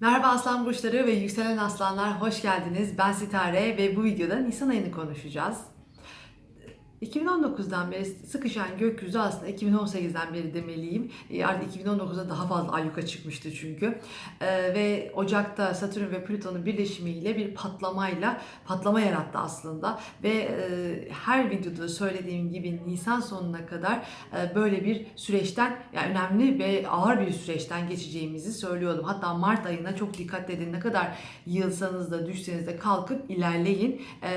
Merhaba aslan burçları ve yükselen aslanlar hoş geldiniz. Ben Sitare ve bu videoda Nisan ayını konuşacağız. 2019'dan beri sıkışan gökyüzü aslında 2018'den beri demeliyim. E, Artık 2019'da daha fazla ayyuka çıkmıştı çünkü. E, ve Ocak'ta Satürn ve Plüton'un birleşimiyle bir patlamayla patlama yarattı aslında. Ve e, her videoda da söylediğim gibi Nisan sonuna kadar e, böyle bir süreçten yani önemli ve ağır bir süreçten geçeceğimizi söylüyordum. Hatta Mart ayına çok dikkat edin ne kadar yılsanız da düşseniz de kalkıp ilerleyin e,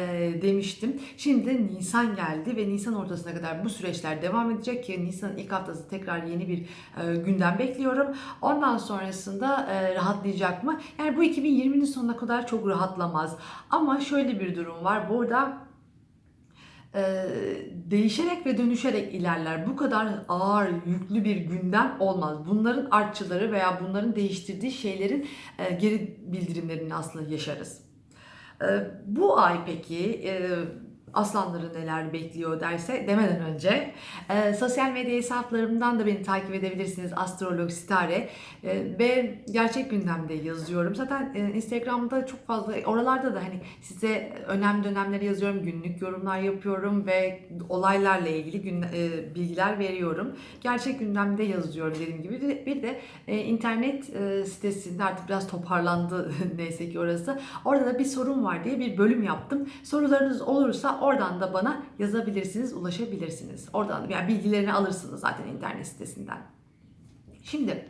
demiştim. Şimdi Nisan geldi ve Nisan ortasına kadar bu süreçler devam edecek ki Nisan'ın ilk haftası tekrar yeni bir e, gündem bekliyorum. Ondan sonrasında e, rahatlayacak mı? Yani bu 2020'nin sonuna kadar çok rahatlamaz. Ama şöyle bir durum var. Burada e, değişerek ve dönüşerek ilerler. Bu kadar ağır, yüklü bir gündem olmaz. Bunların artçıları veya bunların değiştirdiği şeylerin e, geri bildirimlerini aslında yaşarız. E, bu ay peki e, aslanları neler bekliyor derse demeden önce e, sosyal medya hesaplarımdan da beni takip edebilirsiniz. Astrolog sitare. E, ve gerçek gündemde yazıyorum. Zaten e, instagramda çok fazla oralarda da hani size önemli dönemleri yazıyorum günlük yorumlar yapıyorum ve olaylarla ilgili gün, e, bilgiler veriyorum. Gerçek gündemde yazıyorum dediğim gibi. Bir de- bir de e, internet e, sitesinde artık biraz toparlandı neyse ki orası. Orada da bir sorun var diye bir bölüm yaptım. Sorularınız olursa oradan da bana yazabilirsiniz ulaşabilirsiniz oradan yani bilgilerini alırsınız zaten internet sitesinden şimdi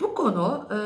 bu konu e,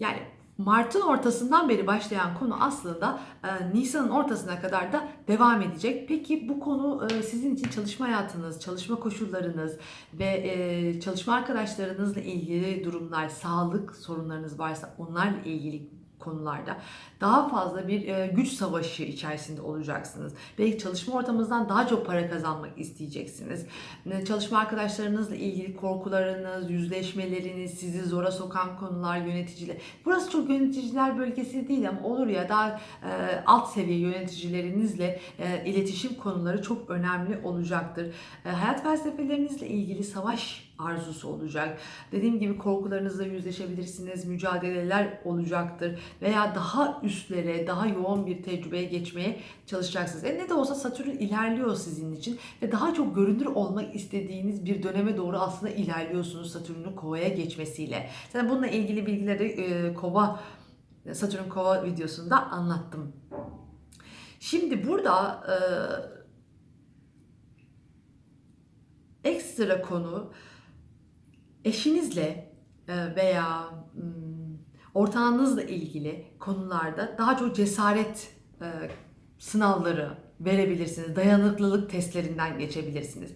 yani Mart'ın ortasından beri başlayan konu aslında e, Nisan'ın ortasına kadar da devam edecek. Peki bu konu e, sizin için çalışma hayatınız, çalışma koşullarınız ve e, çalışma arkadaşlarınızla ilgili durumlar, sağlık sorunlarınız varsa onlarla ilgili konularda daha fazla bir e, güç savaşı içerisinde olacaksınız. Belki çalışma ortamınızdan daha çok para kazanmak isteyeceksiniz. E, Çalışma arkadaşlarınızla ilgili korkularınız, yüzleşmeleriniz, sizi zora sokan konular, yöneticiler. Burası çok yöneticiler bölgesi değil ama olur ya daha e, alt seviye yöneticilerinizle e, iletişim konuları çok önemli olacaktır. E, hayat felsefelerinizle ilgili savaş arzusu olacak. Dediğim gibi korkularınızla yüzleşebilirsiniz, mücadeleler olacaktır veya daha üstlere, daha yoğun bir tecrübeye geçmeye çalışacaksınız. E ne de olsa Satürn ilerliyor sizin için ve daha çok görünür olmak istediğiniz bir döneme doğru aslında ilerliyorsunuz Satürn'ün kovaya geçmesiyle. Zaten bununla ilgili bilgileri e, kova Satürn kova videosunda anlattım. Şimdi burada e, ekstra konu eşinizle e, veya ortağınızla ilgili konularda daha çok cesaret e, sınavları verebilirsiniz. Dayanıklılık testlerinden geçebilirsiniz.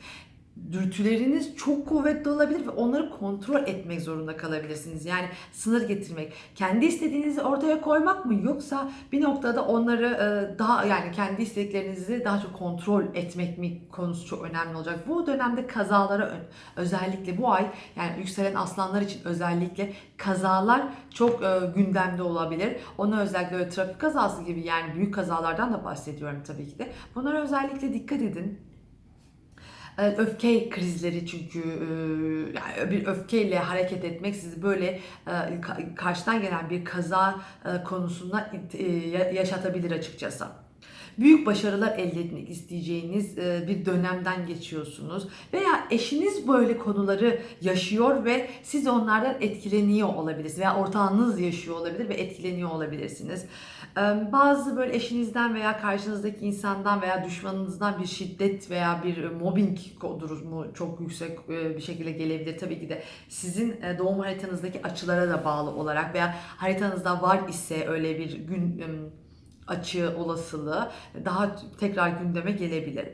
Dürtüleriniz çok kuvvetli olabilir ve onları kontrol etmek zorunda kalabilirsiniz. Yani sınır getirmek. Kendi istediğinizi ortaya koymak mı yoksa bir noktada onları e, daha yani kendi isteklerinizi daha çok kontrol etmek mi konusu çok önemli olacak. Bu dönemde kazalara özellikle bu ay yani yükselen aslanlar için özellikle kazalar çok e, gündemde olabilir. Ona özellikle trafik kazası gibi yani büyük kazalardan da bahsediyorum tabii ki de. Bunlara özellikle dikkat edin. E, Öfke krizleri çünkü e, bir öfkeyle hareket etmek sizi böyle e, ka- karşıdan gelen bir kaza konusunda yaşatabilir açıkçası. Büyük başarılar elde etmek isteyeceğiniz e, bir dönemden geçiyorsunuz veya eşiniz böyle konuları yaşıyor ve siz onlardan etkileniyor olabilirsiniz veya ortağınız yaşıyor olabilir ve etkileniyor olabilirsiniz. E, Bazı böyle eşinizden veya karşınızdaki insandan veya düşmanınızdan bir şiddet veya bir mobbing durumu çok yüksek e, bir şekilde gelebilir. Tabii ki de sizin doğum haritanızdaki açılara da bağlı olarak veya haritanızda var ise öyle bir gün em, açı olasılığı daha tekrar gündeme gelebilir.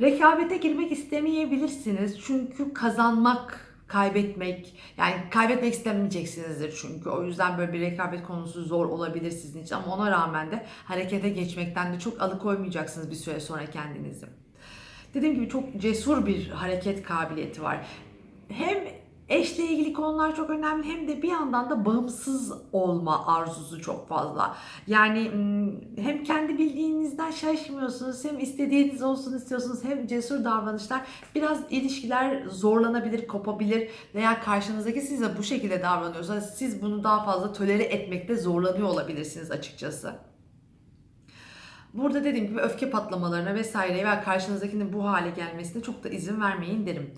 Rekabete girmek istemeyebilirsiniz çünkü kazanmak kaybetmek yani kaybetmek istemeyeceksinizdir çünkü o yüzden böyle bir rekabet konusu zor olabilir sizin için ama ona rağmen de harekete geçmekten de çok alıkoymayacaksınız bir süre sonra kendinizi. Dediğim gibi çok cesur bir hareket kabiliyeti var. Hem Eşle ilgili konular çok önemli hem de bir yandan da bağımsız olma arzusu çok fazla. Yani hem kendi bildiğinizden şaşmıyorsunuz hem istediğiniz olsun istiyorsunuz hem cesur davranışlar biraz ilişkiler zorlanabilir, kopabilir veya karşınızdaki size bu şekilde davranıyorsa siz bunu daha fazla tolere etmekte zorlanıyor olabilirsiniz açıkçası. Burada dediğim gibi öfke patlamalarına vesaire veya karşınızdakinin bu hale gelmesine çok da izin vermeyin derim.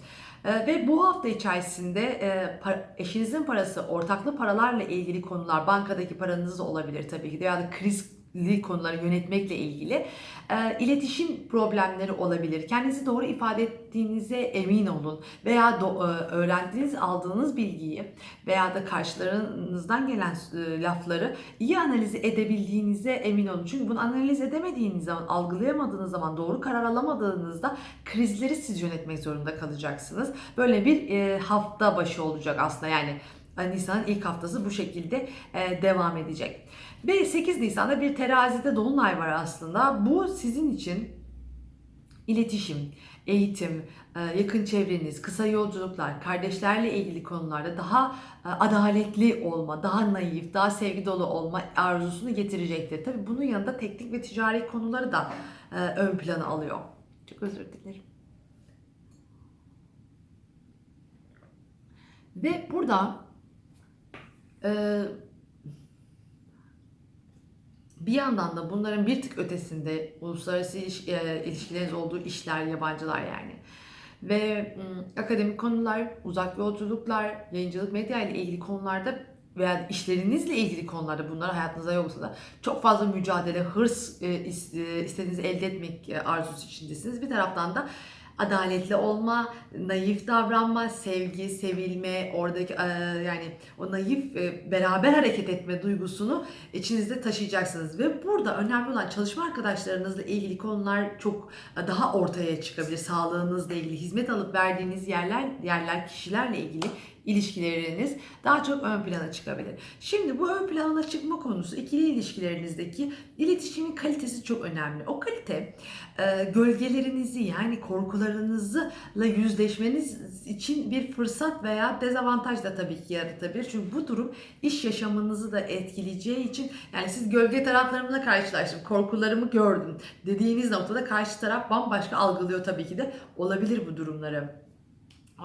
Ee, ve bu hafta içerisinde e, eşinizin parası, ortaklı paralarla ilgili konular, bankadaki paranız olabilir tabii ki de ya da krizli konuları yönetmekle ilgili e, iletişim problemleri olabilir. Kendinizi doğru ifade ettiğinize emin olun veya do- e, öğrendiğiniz, aldığınız bilgiyi veya da karşılarınızdan gelen e, lafları iyi analiz edebildiğinize emin olun. Çünkü bunu analiz edemediğiniz zaman, algılayamadığınız zaman, doğru karar alamadığınızda krizleri siz yönetmek zorunda kalacaksınız. Böyle bir e, hafta başı olacak aslında yani Nisan'ın ilk haftası bu şekilde e, devam edecek. Ve 8 Nisan'da bir terazide dolunay var aslında. Bu sizin için iletişim, eğitim, e, yakın çevreniz, kısa yolculuklar, kardeşlerle ilgili konularda daha e, adaletli olma, daha naif, daha sevgi dolu olma arzusunu getirecektir. Tabii bunun yanında teknik ve ticari konuları da ön plana alıyor. Çok özür dilerim. Ve burada e, bir yandan da bunların bir tık ötesinde uluslararası e, ilişkileriniz olduğu işler, yabancılar yani. Ve akademik konular, uzak yolculuklar, yayıncılık, medya ile ilgili konularda veya işlerinizle ilgili konularda bunlar hayatınızda yoksa da çok fazla mücadele, hırs e, e, istediğinizi elde etmek e, arzusu içindesiniz. Bir taraftan da adaletli olma, naif davranma, sevgi, sevilme, oradaki yani o naif beraber hareket etme duygusunu içinizde taşıyacaksınız ve burada önemli olan çalışma arkadaşlarınızla ilgili konular çok daha ortaya çıkabilir. Sağlığınızla ilgili, hizmet alıp verdiğiniz yerler, yerler, kişilerle ilgili ilişkileriniz daha çok ön plana çıkabilir. Şimdi bu ön plana çıkma konusu ikili ilişkilerinizdeki iletişimin kalitesi çok önemli. O kalite e, gölgelerinizi yani korkularınızla yüzleşmeniz için bir fırsat veya dezavantaj da tabii ki yaratabilir. Çünkü bu durum iş yaşamınızı da etkileyeceği için yani siz gölge taraflarımla karşılaştım, korkularımı gördüm dediğiniz noktada karşı taraf bambaşka algılıyor tabii ki de olabilir bu durumları.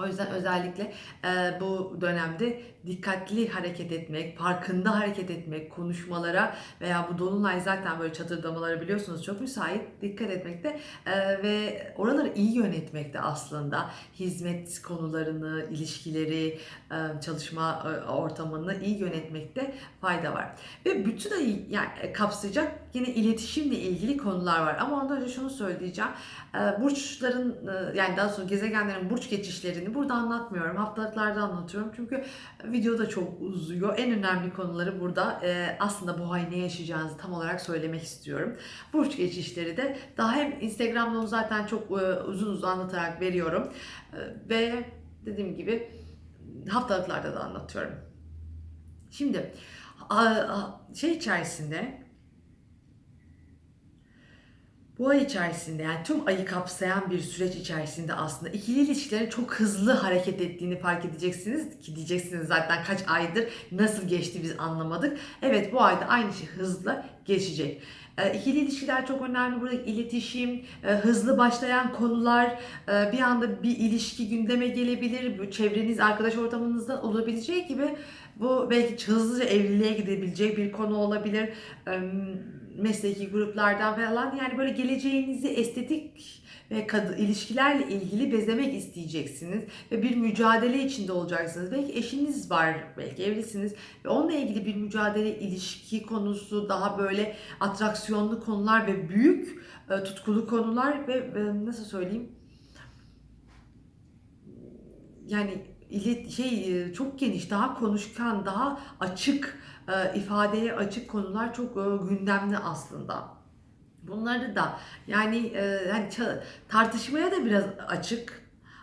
O yüzden özellikle e, bu dönemde dikkatli hareket etmek, farkında hareket etmek, konuşmalara veya bu dolunay zaten böyle çatırdamaları biliyorsunuz çok müsait. Dikkat etmekte e, ve oraları iyi yönetmekte aslında. Hizmet konularını, ilişkileri, e, çalışma e, ortamını iyi yönetmekte fayda var. Ve bütün ayı yani kapsayacak yine iletişimle ilgili konular var. Ama ondan önce şunu söyleyeceğim. E, burçların e, yani daha sonra gezegenlerin burç geçişlerini burada anlatmıyorum. Haftalıklarda anlatıyorum. Çünkü video da çok uzuyor. En önemli konuları burada e, aslında bu ay ne yaşayacağınızı tam olarak söylemek istiyorum. Burç geçişleri de daha hem Instagram'da onu zaten çok e, uzun uzun anlatarak veriyorum. Ve dediğim gibi haftalıklarda da anlatıyorum. Şimdi şey içerisinde bu ay içerisinde yani tüm ayı kapsayan bir süreç içerisinde aslında ikili ilişkilerin çok hızlı hareket ettiğini fark edeceksiniz ki diyeceksiniz zaten kaç aydır nasıl geçti biz anlamadık. Evet bu ayda aynı şey hızla geçecek. E, İkili ilişkiler çok önemli. Burada iletişim, e, hızlı başlayan konular, e, bir anda bir ilişki gündeme gelebilir. Çevreniz, arkadaş ortamınızda olabileceği gibi bu belki hızlıca evliliğe gidebilecek bir konu olabilir. Mesleki gruplardan falan yani böyle geleceğinizi estetik ve kadın ilişkilerle ilgili bezemek isteyeceksiniz ve bir mücadele içinde olacaksınız. Belki eşiniz var, belki evlisiniz ve onunla ilgili bir mücadele, ilişki konusu, daha böyle atraksiyonlu konular ve büyük e, tutkulu konular ve e, nasıl söyleyeyim? Yani ilet şey e, çok geniş, daha konuşkan, daha açık ifadeye açık konular çok e, gündemli aslında. Bunları da yani e, hani tartışmaya da biraz açık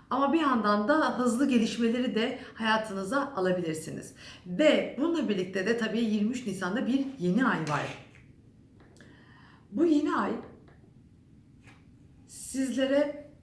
ama bir yandan da hızlı gelişmeleri de hayatınıza alabilirsiniz. Ve bununla birlikte de tabii 23 Nisan'da bir yeni ay var. Bu yeni ay sizlere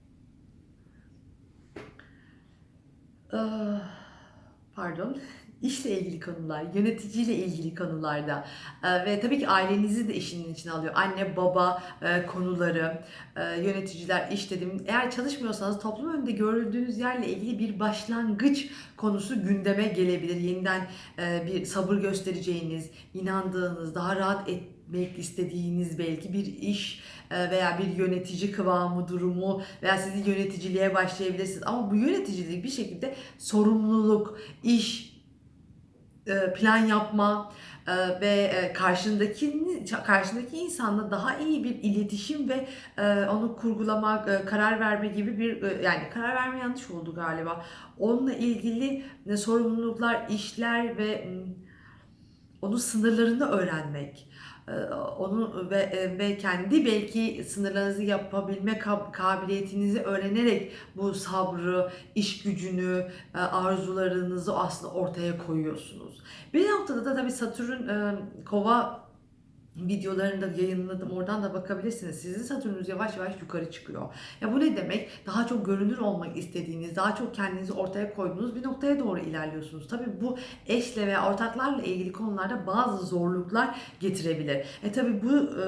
pardon işle ilgili konular, yöneticiyle ilgili konularda e, ve tabii ki ailenizi de işinin içine alıyor. Anne, baba e, konuları, e, yöneticiler, iş dedim. Eğer çalışmıyorsanız toplum önünde görüldüğünüz yerle ilgili bir başlangıç konusu gündeme gelebilir. Yeniden bir sabır göstereceğiniz, inandığınız, daha rahat etmek istediğiniz belki bir iş veya bir yönetici kıvamı durumu veya sizi yöneticiliğe başlayabilirsiniz. Ama bu yöneticilik bir şekilde sorumluluk, iş, plan yapma e, ve e, karşındaki karşındaki insanla daha iyi bir iletişim ve e, onu kurgulamak, e, karar verme gibi bir e, yani karar verme yanlış oldu galiba. Onunla ilgili e, sorumluluklar, işler ve onun sınırlarını öğrenmek, e, onu ve e, ve kendi belki sınırlarınızı yapabilme kab- kabiliyetinizi öğrenerek bu sabrı, iş gücünü, e, arzularınızı aslında ortaya koyuyorsunuz. Bir noktada da tabii Satürn e, kova videolarını da yayınladım. Oradan da bakabilirsiniz. Sizin Satürnünüz yavaş yavaş yukarı çıkıyor. Ya bu ne demek? Daha çok görünür olmak istediğiniz, daha çok kendinizi ortaya koyduğunuz bir noktaya doğru ilerliyorsunuz. Tabii bu eşle veya ortaklarla ilgili konularda bazı zorluklar getirebilir. E tabii bu e,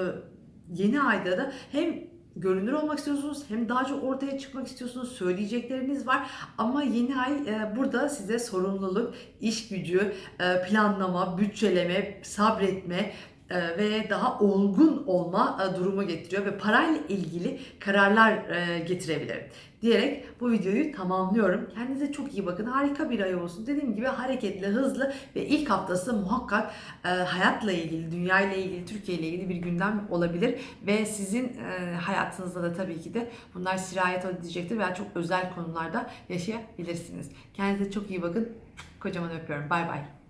yeni ayda da hem görünür olmak istiyorsunuz hem daha çok ortaya çıkmak istiyorsunuz. Söyleyecekleriniz var ama yeni ay e, burada size sorumluluk, iş gücü, e, planlama, bütçeleme, sabretme ve daha olgun olma e, durumu getiriyor ve parayla ilgili kararlar e, getirebilir diyerek bu videoyu tamamlıyorum. Kendinize çok iyi bakın. Harika bir ay olsun. Dediğim gibi hareketli, hızlı ve ilk haftası muhakkak e, hayatla ilgili, dünya ile ilgili, Türkiye ile ilgili bir gündem olabilir ve sizin e, hayatınızda da tabii ki de bunlar sirayet edecektir veya çok özel konularda yaşayabilirsiniz. Kendinize çok iyi bakın. Kocaman öpüyorum. Bay bay.